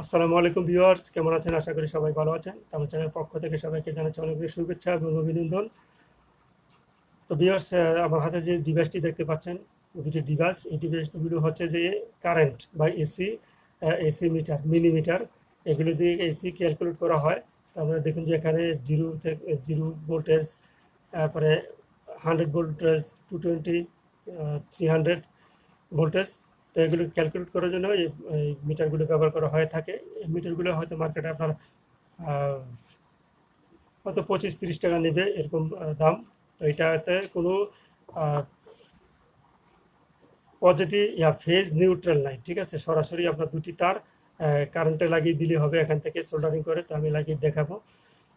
আসসালামু আলাইকুম ভিউয়ার্স, কেমন আছেন? আশা করি সবাই ভালো আছেন। আমার চ্যানেলের পক্ষ থেকে সবাইকে জানাচ্ছি অনেক শুভেচ্ছা এবং অভিনন্দন। তো ভিউয়ার্স আমার হাতে যে ডিভাইসটি দেখতে পাচ্ছেন দুটি ডিভাইস। এই ডিভাইসগুলো হচ্ছে যে কারেন্ট বা AC AC meter mini meter এগুলো দিয়ে এসি ক্যালকুলেট করা হয়। তারপরে দেখুন যে এখানে জিরো থেকে, জিরো ভোল্টেজ, তারপরে hundred voltage, two twenty three hundred voltage. তো এগুলো ক্যালকুলেট করার জন্য এই মিটারগুলো ব্যবহার করা হয়ে থাকে। এই মিটারগুলো হয়তো মার্কেটে আপনার হয়তো পঁচিশ, তিরিশ টাকা নেবে এরকম দাম। তো এটাতে কোনো পজিটিভ ইয়া ফেজ নিউট্রাল নাই, ঠিক আছে? সরাসরি আপনার দুটি তার কারেন্টে লাগিয়ে দিলে হবে এখান থেকে সোল্ডারিং করে, তো আমি লাগিয়ে দেখাবো।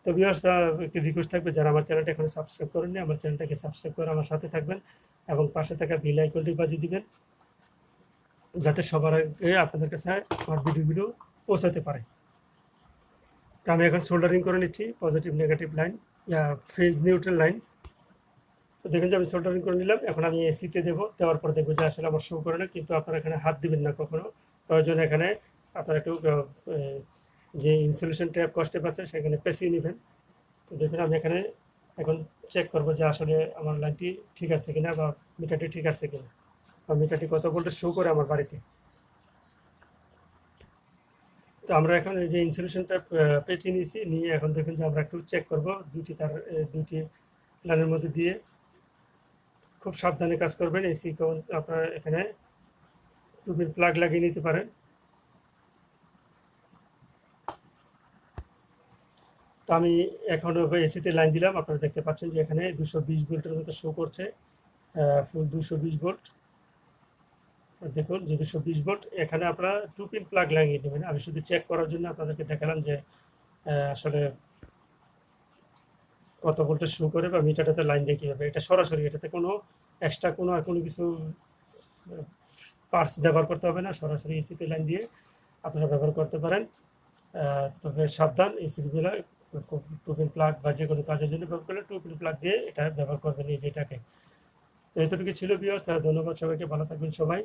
তো ভিউয়ার্স একটি রিকোয়েস্ট থাকবে, যারা আমার চ্যানেলটা এখনও সাবস্ক্রাইব করেননি, আমার চ্যানেলটাকে সাবস্ক্রাইব করে আমার সাথে থাকবেন এবং পাশে থাকা বেল আইকনটি বাজিয়ে দিবেন। যাতে সবার আগে আপনাদের কাছে আমার ভিডিওগুলো পৌঁছাতে পারে। তো আমি এখন সোল্ডারিং করে নিচ্ছি positive negative line phase neutral line তো দেখুন যে আমি সোল্ডারিং করে নিলাম, এখন আমি এসিতে দেবো, দেওয়ার পর দেখব যে আসলে আমার শো করে না, কিন্তু আপনারা এখানে হাত দিবেন না কখনো। প্রয়োজন এখানে আপনারা একটু যে ইনসুলেশন ট্যাপ কস্টেপ আছে, সেখানে পেঁচিয়ে নেবেন। তো দেখুন আমি এখানে এখন চেক করব যে আসলে আমার লাইনটি ঠিক আছে কিনা বা মিটারটি ঠিক আছে কিনা। বা মিটারটি কত ভোল্টে শো করে আমার বাড়িতে। তো আমরা এখন এই যে ইনসুলেশনটা পেঁচিয়ে নিয়েছি, নিয়ে এখন দেখুন যে আমরা একটু চেক করব। দুটি তার দুটি লাইনের মধ্যে দিয়ে খুব সাবধানে কাজ করবেন। এসি আপনার এখানে টুপির প্লাগ লাগিয়ে নিতে পারেন। তো আমি এখন এসিতে লাইন দিলাম। আপনারা দেখতে পাচ্ছেন যে এখানে দুশো বিশ ভোল্টের মতো শো করছে। ফুল দুশো বিশ ভোল্ট। দেখুন যে দুশো বিশ ভোল্ট, এখানে আপনারা টু পিন প্লাগ লাগিয়ে দেবেন। আমি শুধু চেক করার জন্য আপনাদেরকে দেখালাম যে আসলে কত ভোল্টেজ শো করে বা মিটারটাতে লাইন দিয়ে কীভাবে। এটা সরাসরি, এটাতে কোনো এক্সট্রা কোনো কোনো কিছু পার্টস ব্যবহার করতে হবে না। সরাসরি এসিতে লাইন দিয়ে আপনারা ব্যবহার করতে পারেন। তবে সাবধান এসিগুলো টু পিন প্লাগ বা যে কোনো কাজের জন্য ব্যবহার করলে টু পিন প্লাগ দিয়ে এটা ব্যবহার করবেন এই যেটাকে তো এতটুকু ছিল বিয়ার্স ধন্যবাদ সবাইকে। ভালো থাকবেন সবাই।